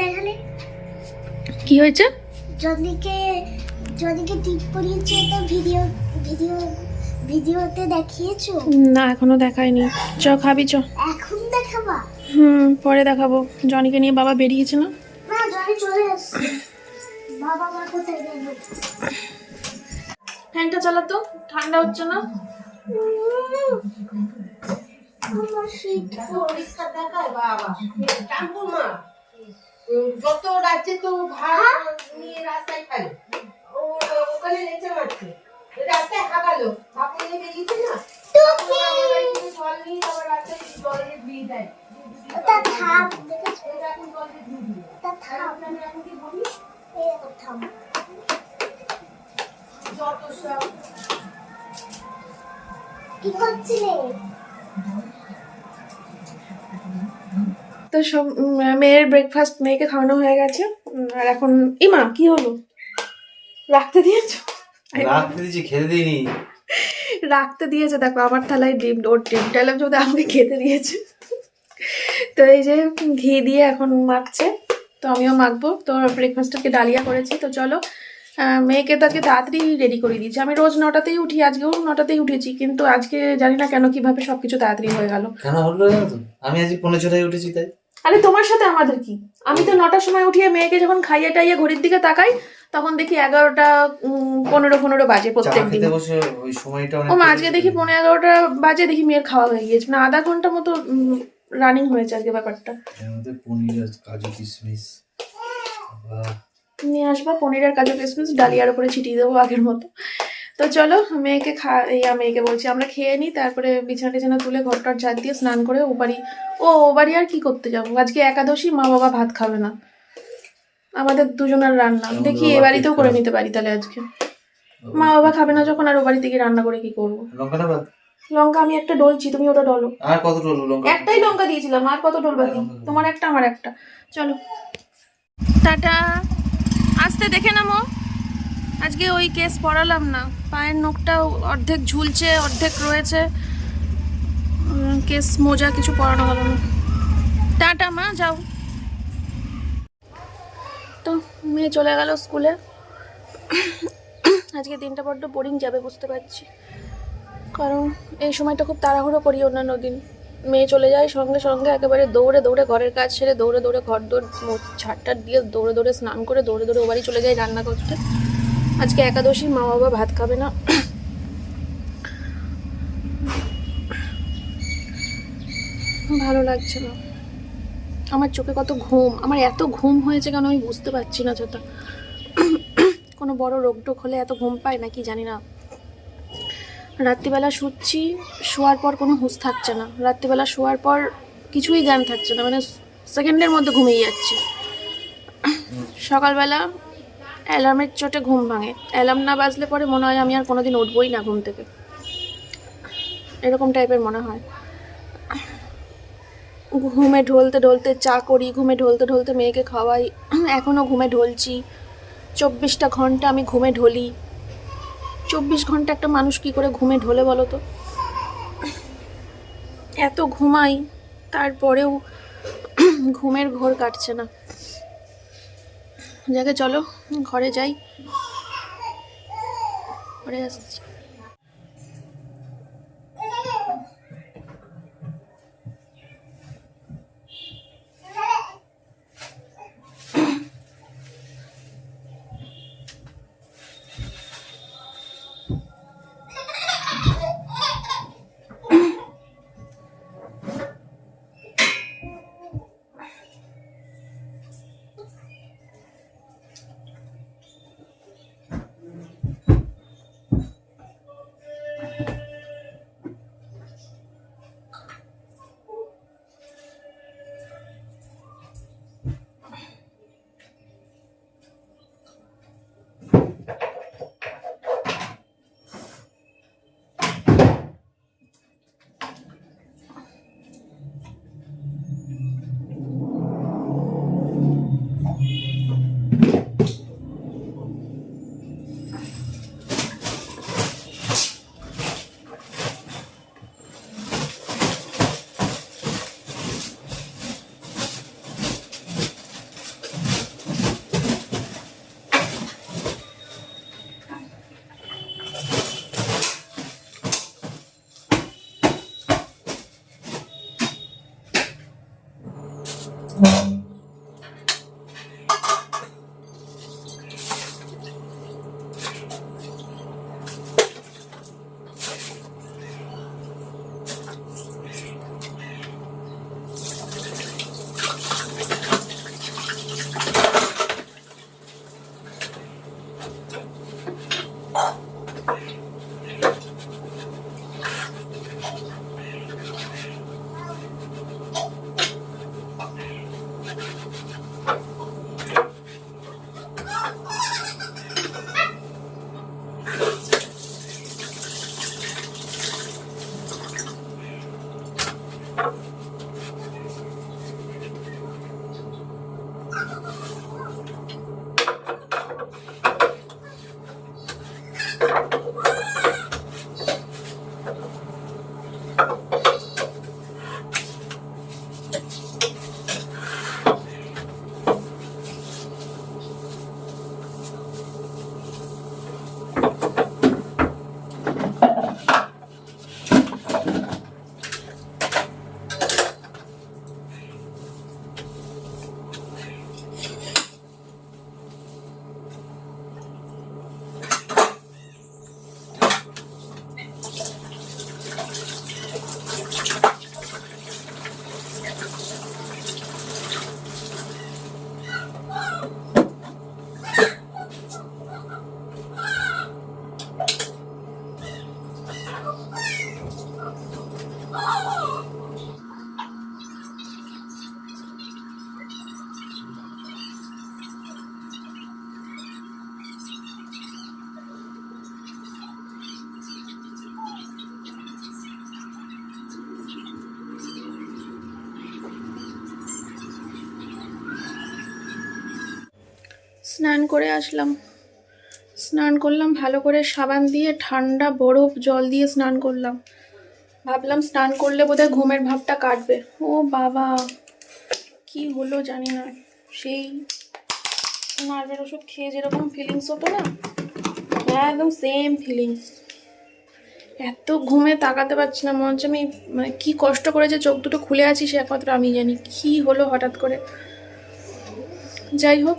দেখালে কি হয়েছে? জনিকে জনিকে টিপ পরিয়েছে তো ভিডিও ভিডিও ভিডিওতে দেখিয়েছো? না এখনও দেখায়নি। চ খাবি চ। এখন দেখাবা? হুম পরে দেখাবো। জনিকে নিয়ে বাবা বেরিয়েছে না না জনি চলে আসছে বাবা মা কোথায় গেল? ফ্যানটা চালাতো ঠান্ডা হচ্ছে না। আমার শীত পরীক্ষা দেখায় বাবা। মা যত রাজ্যে তো ভাড়া নিয়ে রাস্তায় খালি ও ওখানে নেচে মারছে। রাস্তায় হাগালো ভাপে নিয়ে বেরিয়েছে না? জল নিয়ে রাস্তায় বিল দেয়। ওটা থাম। এটা এখন ওটা আমি এখন কি বলি? দেখো থাম। যত সব। কি করছিলে? তো সব মেয়ের ব্রেকফাস্ট মেয়েকে খাওয়ানো হয়ে গেছে। আর এখন ইমা কি হলো? রাখতে দিয়েছ? রাখতে দিয়েছি খেতে দিইনি। রাখতে দিয়েছে দেখো আমার থালায় ডিম ওর ডিমটা এলাম যদি আমাকে খেতে দিয়েছে। তো এই যে ঘি দিয়ে এখন মাখছে। তো আমিও মাখবো। তো ব্রেকফাস্টটাকে ডালিয়া করেছি। তো চলো মেয়েকে তাকে তাড়াতাড়ি রেডি করে দিয়েছি আমি রোজ নটাতেই উঠি আজকেও নটাতেই উঠেছি। কিন্তু আজকে জানি না কেন কীভাবে সবকিছু তাড়াতাড়ি হয়ে গেল। কেন হলো আমি আজকে পনেরো ছটায় উঠেছি তাই। আরে তোমার সাথে আমাদের কি? আমি তো নটার সময় উঠিয়ে মেয়েকে যখন খাইয়ে টাইয়ে ঘড়ির দিকে তাকাই তখন দেখি এগারোটা পনেরো পনেরো বাজে প্রত্যেক দিন। ও আজকে দেখি পনেরো এগারোটা বাজে দেখি মেয়ের খাওয়া হয়ে গিয়েছে। মানে আধা ঘণ্টা মতো রানিং হয়েছে আজকে ব্যাপারটা। কাজু কিশমিশ। বাহ, নিয়ে আসবা পনিরের কাজু কিশমিশ ডালিয়ার উপরে ছিটিয়ে দেবো আগের মতো। তো চলো মেয়েকে খা ইয়া মেয়েকে বলছি আমরা খেয়ে নিই তারপরে বিছানা টিছানা তুলে ঘর টর ঝাড় দিয়ে স্নান করে ও বাড়ি ও ও বাড়ি আর কি করতে যাব? আজকে একাদশী মা বাবা ভাত খাবে না। আমাদের দুজনের রান্না দেখি এ বাড়িতেও করে নিতে পারি তাহলে আজকে। মা বাবা খাবে না যখন আর ও বাড়ি থেকে রান্না করে কি করব? লঙ্কা আমি একটা ডলছি তুমি ওটা ডলো। আর কত রোল লঙ্কা? একটাই লঙ্কা দিয়েছিলাম আর কত ডল বাকি তোমার একটা আমার একটা। চলো। টাটা। আসতে দেখে নামো। আজকে ওই কেস পড়ালাম না। পায়ের নখটাও অর্ধেক ঝুলছে, অর্ধেক রয়েছে। কেস মোজা কিছু পড়ানো হলো না। টাটা মা, যাও। তো, মেয়ে চলে গেল স্কুলে। আজকে দিনটা বড্ড বোরিং যাবে, বুঝতে পারছি। কারণ এই সময়টা খুব তাড়াহুড়ো করি অন্যান্য দিন। মেয়ে চলে যায় সঙ্গে সঙ্গে একেবারে দৌড়ে দৌড়ে ঘরের কাজ সেরে দৌড়ে দৌড়ে ঘর দৌড় ছাড়টার দিয়ে দৌড়ে দৌড়ে স্নান করে দৌড়ে দৌড়ে ও বাড়ি চলে যায় রান্না করতে। আজকে একাদশী মা বাবা ভাত খাবে না। ভালো লাগছে না। আমার চোখে কত ঘুম। আমার এত ঘুম হয়েছে কেন আমি বুঝতে পারছি না যত কোনো বড় রোগ টোক হলে এত ঘুম পায় নাকি জানি না। রাত্রিবেলা শুচ্ছি, শোয়ার পর কোনো হুঁশ থাকছে না। রাত্রিবেলা শোয়ার পর কিছুই জ্ঞান থাকছে না। মানে সেকেন্ডের মধ্যে ঘুমিয়ে যাচ্ছি। সকালবেলা অ্যালার্মের চোটে ঘুম ভাঙে। অ্যালার্ম না বাজলে পরে মনে হয় আমি আর কোনোদিন উঠবই না ঘুম থেকে। এরকম টাইপের মনে হয়। ঘুমে ঢলতে ঢলতে চা করি, ঘুমে ঢলতে ঢলতে মেয়েকে খাওয়াই। এখনও ঘুমে ঢলছি। চব্বিশটা ঘণ্টা আমি ঘুমে ঢলি। চব্বিশ ঘণ্টা একটা মানুষ কি করে ঘুমে ঢলে বলো তো? এত ঘুমাই, তারপরেও ঘুমের ঘোর কাটছে না। যাকে চলো ঘরে যাই। ঘরে আসছি। স্নান করে আসলাম। স্নান করলাম, ভালো করে সাবান দিয়ে ঠান্ডা বরফ জল দিয়ে স্নান করলাম। ভাবলাম স্নান করলে বোধহয় ঘুমের ভাবটা কাটবে। ও বাবা, কি হলো জানি না। সেই নার্ভের ওষুধ খেয়ে যেরকম ফিলিংস হতো না একদম সেম ফিলিংস এত ঘুমে তাকাতে পারছি না, মনে হচ্ছে আমি মানে কী কষ্ট করে যে চোখ দুটো খুলে আছি সে একমাত্র আমি জানি। কি হলো হঠাৎ করে? যাই হোক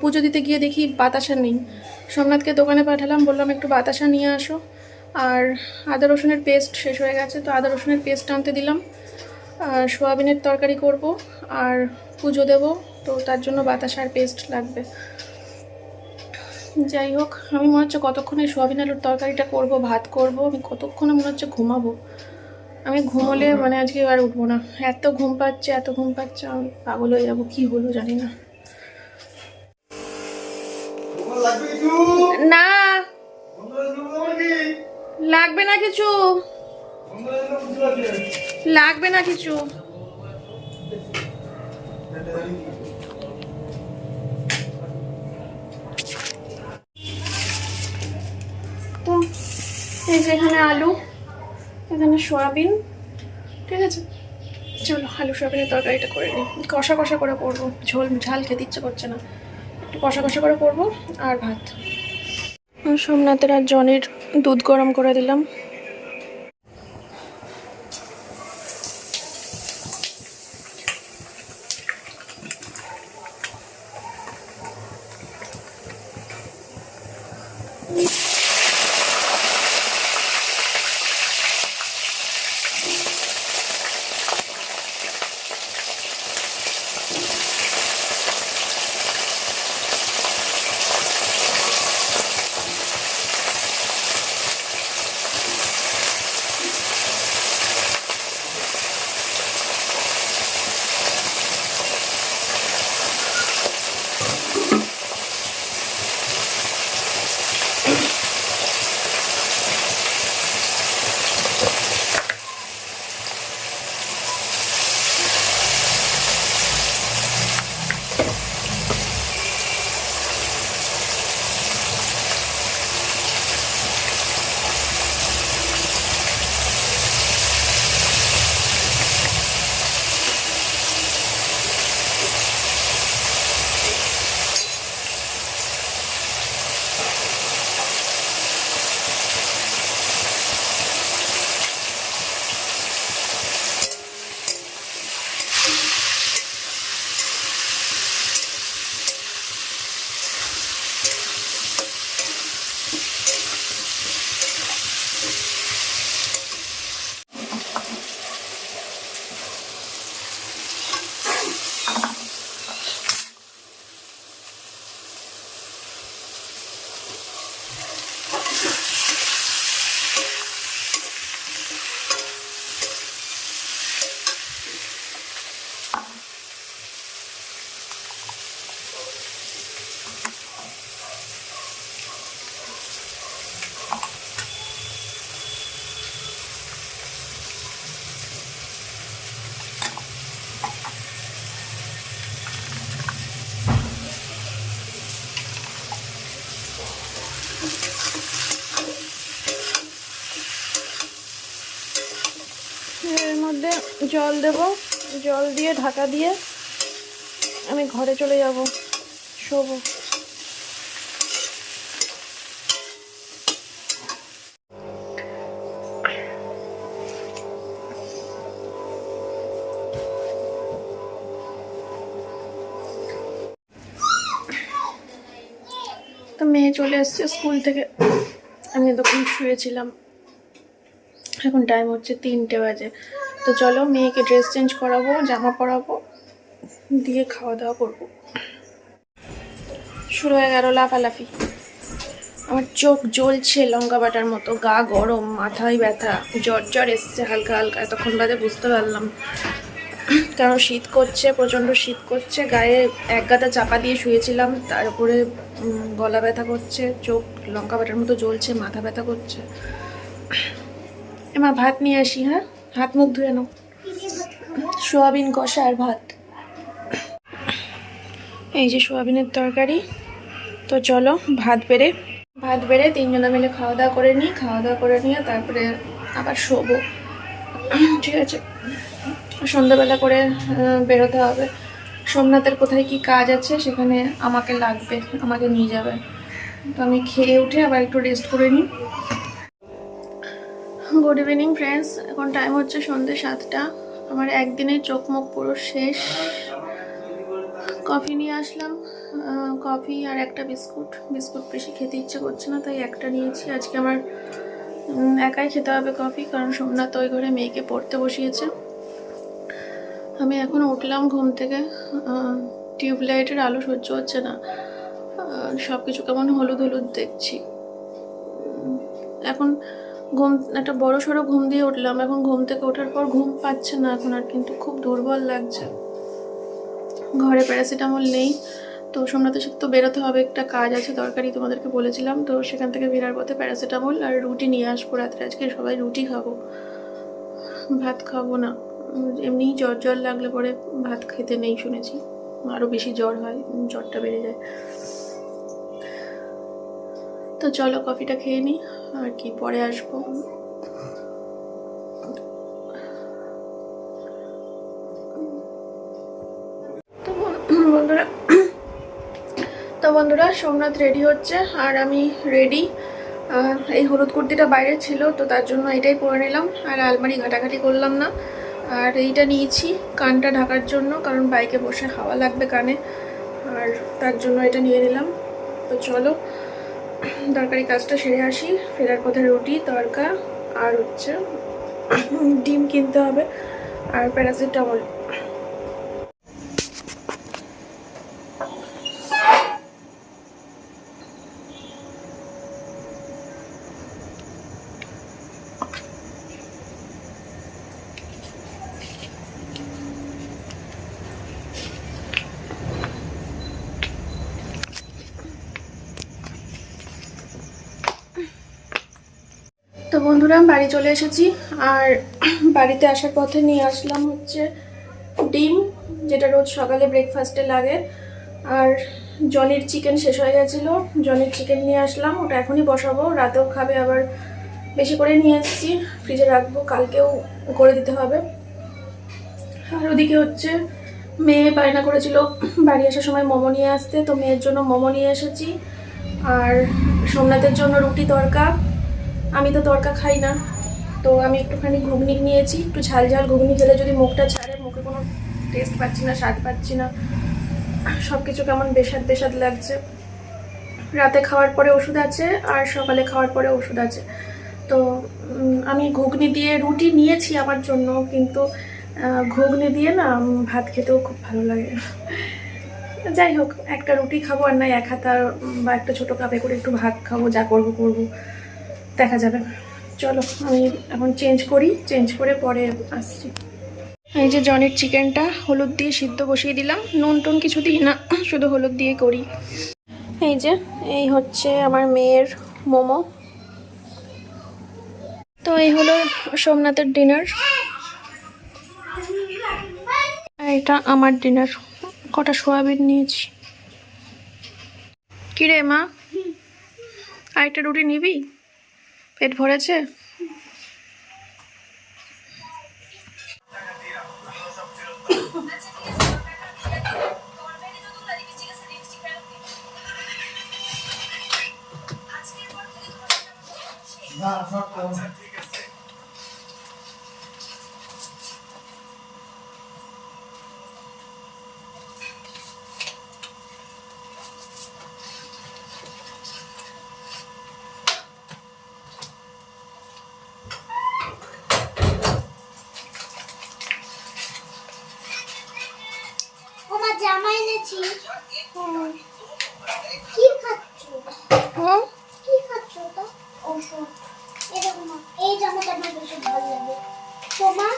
পুজো দিতে গিয়ে দেখি বাতাসা নেই। সোমনাথকে দোকানে পাঠালাম, বললাম একটু বাতাসা নিয়ে আসো। আর আদা রসুনের পেস্ট শেষ হয়ে গেছে, তো আদা রসুনের পেস্ট আনতে দিলাম। আর সোয়াবিনের তরকারি করব, আর পুজো দেব, তো তার জন্য বাতাসার পেস্ট লাগবে। যাই হোক, আমি মনে হচ্ছে কতক্ষণে সোয়াবিন আলুর তরকারিটা করব, ভাত করব, আমি কতক্ষণে মনে হচ্ছে ঘুমাবো? আমি ঘুমোলে মানে আজকে আর উঠবো না। এত ঘুম পাচ্ছে, এত ঘুম পাচ্ছে, আমি পাগল হয়ে যাব, কী হলো জানি না। না। লাগবে না কিছু। লাগবে? না কিছু। তো এই যে এখানে আলু এখানে সয়াবিন ঠিক আছে? চলো আলু সয়াবিনের তরকারিটা করে নিই। কষা কষা করে করব ঝোল ঝাল খেতে ইচ্ছে করছে না। কষা কষা করে করব আর ভাত। সোমনাথের আর জনের দুধ গরম করে দিলাম। জল দেব। জল দিয়ে, ঢাকা দিয়ে আমি ঘরে চলে যাব। শোবো। তো মেয়ে চলে এসছে স্কুল থেকে। আমি তখন শুয়েছিলাম। এখন টাইম হচ্ছে তিনটে বাজে। তো চলো মেয়েকে ড্রেস চেঞ্জ করাবো, জামা পরাবো, দিয়ে খাওয়া দাওয়া করব। শুরু হয়ে গেল লাফালাফি। আমার চোখ জ্বলছে লঙ্কা বাটার মতো, গা গরম, মাথায় ব্যথা, জ্বর জ্বর এসছে হালকা হালকা, এতক্ষণ বাদে বুঝতে পারলাম। কারণ শীত করছে, প্রচণ্ড শীত করছে, গায়ে এক গাদা চাপা দিয়ে শুয়েছিলাম, তার উপরে গলা ব্যথা করছে, চোখ লঙ্কা বাটার মতো জ্বলছে, মাথা ব্যথা করছে। এমা ভাত নিয়ে আসি হ্যাঁ? হাত মুখ ধুয়ে নাও। সোয়াবিন কষা আর ভাত। এই যে সোয়াবিনের তরকারি। তো চলো, ভাত বেড়ে ভাত বেড়ে তিনজনে মিলে খাওয়া দাওয়া করে নিই, খাওয়া দাওয়া করে নিয়ে তারপরে আবার শোবো। ঠিক আছে? সন্ধ্যাবেলা করে বেরোতে হবে। সোমনাথের কোথায় কি কাজ আছে সেখানে আমাকে লাগবে, আমাকে নিয়ে যাবে। তো আমি খেয়ে উঠে আবার একটু রেস্ট করে নিই। গুড ইভিনিং ফ্রেন্ডস এখন টাইম হচ্ছে সন্ধ্যে সাতটা। আমার একদিনের চোখ মুখ পুরো শেষ। কফি নিয়ে আসলাম। কফি আর একটা বিস্কুট। বিস্কুট বেশি খেতে ইচ্ছে করছে না, তাই একটা নিয়েছি। আজকে আমার একাই খেতে হবে কফি কারণ সোমনাথ ওই ঘরে মেয়েকে পড়তে বসিয়েছে। আমি এখন উঠলাম ঘুম থেকে। টিউবলাইটের আলো সহ্য হচ্ছে না। সব কিছু কেমন হলুদ হলুদ দেখছি। এখন ঘুম, একটা বড় সড়ো ঘুম দিয়ে উঠলাম এখন ঘুম থেকে ওঠার পর ঘুম পাচ্ছে না এখন আর কিন্তু খুব দুর্বল লাগছে। ঘরে প্যারাসিটামল নেই। তো সোমনাথের সাথে তো বেরোতে হবে, একটা কাজ আছে দরকারি তোমাদেরকে বলেছিলাম। তো সেখান থেকে ফেরার পথে প্যারাসিটামল আর রুটি নিয়ে আসব রাত্রে। আজকে সবাই রুটি খাব। ভাত খাব না। এমনিই জ্বর জ্বর লাগলে পরে ভাত খেতে নেই শুনেছি। আরও বেশি জ্বর হয়, জ্বরটা বেড়ে যায়। তো চলো কফিটা খেয়ে নিই আর কি, পরে আসব। বন্ধুরা, তো বন্ধুরা, সোমনাথ রেডি হচ্ছে আর আমি রেডি এই হলুদ কুর্তিটা বাইরে ছিল, তো তার জন্য এটাই পরে নিলাম। আর আলমারি ঘাটাঘাটি করলাম না। আর এইটা নিয়েছি কানটা ঢাকার জন্য, কারণ বাইকে বসে হাওয়া লাগবে কানে। আর তার জন্য এটা নিয়ে নিলাম। তো চলো তরকারি কাজটা সেরে আসি। ফেরার পথে রুটি, তরকা আর হচ্ছে ডিম কিনতে হবে। আর প্যারাসিটামল তো বন্ধুরা বাড়ি চলে এসেছি। আর বাড়িতে আসার পথে নিয়ে আসলাম হচ্ছে ডিম, যেটা রোজ সকালে ব্রেকফাস্টে লাগে। আর জনির চিকেন শেষ হয়ে গেছিল। জনির চিকেন নিয়ে আসলাম, ওটা এখনই বসাবো। রাতেও খাবে, আবার বেশি করে নিয়ে এসেছি। ফ্রিজে রাখব, কালকেও করে দিতে হবে। আর ওদিকে হচ্ছে মেয়ে বায়না করেছিল বাড়ি আসার সময় মোমো নিয়ে আসতে, তো মেয়ের জন্য মোমো নিয়ে এসেছি। আর সোমনাথের জন্য রুটি তরকা। আমি তো তরকা খাই না। তো আমি একটুখানি ঘুগনি নিয়েছি, একটু ঝাল ঝাল ঘুগনি খেলে যদি মুখটা ছাড়ে, মুখে কোনো টেস্ট পাচ্ছি না, স্বাদ পাচ্ছি না। সব কিছু কেমন বেসাদ বেসাদ লাগছে। রাতে খাওয়ার পরে ওষুধ আছে, আর সকালে খাওয়ার পরে ওষুধ আছে। তো আমি ঘুগনি দিয়ে রুটি নিয়েছি আমার জন্য, কিন্তু ঘুগনি দিয়ে না ভাত খেতেও খুব ভালো লাগে। যাই হোক, একটা রুটি খাব আর নাই এক হাতা বা একটা ছোটো কাপে করে একটু ভাত খাব, যা করব করব। দেখা যাবে। চলো, আমি এখন চেঞ্জ করি চেঞ্জ করে পরে আসছি। এই যে জনের চিকেনটা হলুদ দিয়ে সিদ্ধ বসিয়ে দিলাম। নুন টুন কিছু দিই না, শুধু হলুদ দিয়ে করি। এই যে, এই হচ্ছে আমার মেয়ের মোমো। তো এই হলো সোমনাথের ডিনার এটা আমার ডিনার কটা সোয়াবিন নিয়েছি। কিরে মা? আরেকটা রুটি নিবি? পেট ভরেছে? জামা এনেছি। কি খাচ্ছ? হুম কি খাচ্ছ তো ওষুধ এরকম এই জামাটা আমার বেশি ভালো লাগে। তোমার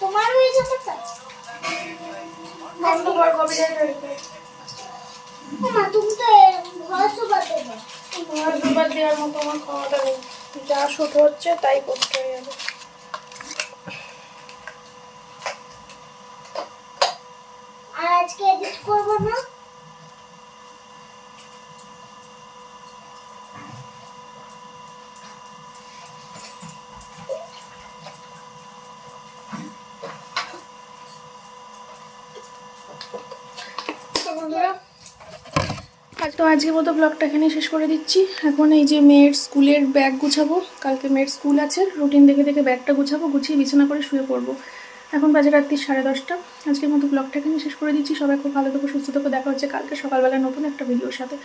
তোমারও এই জামাটা? কবে মা তুমি তো দেওয়ার মতো আমার যা শুট হচ্ছে তাই করতে হয়ে যাবে আর আজকে এডিট করব না তো বন্ধুরা আজ তো আজকের মতো ব্লগটা এখানেই শেষ করে দিচ্ছি। এখন এই যে মেয়ের স্কুলের ব্যাগ গুছাবো, কালকে মেয়ের স্কুল আছে রুটিন দেখে দেখে ব্যাগটা গুছাবো, গুছিয়ে বিছানা করে শুয়ে পড়ব। এখন বাজে রাত্রি সাড়ে দশটা। আজকের মতো ব্লগটা এখানে শেষ করে দিচ্ছি। সবাই খুব ভালো থেকো, সুস্থ থেকো। দেখা হচ্ছে কালকে সকালবেলা নতুন একটা ভিডিওর সাথে।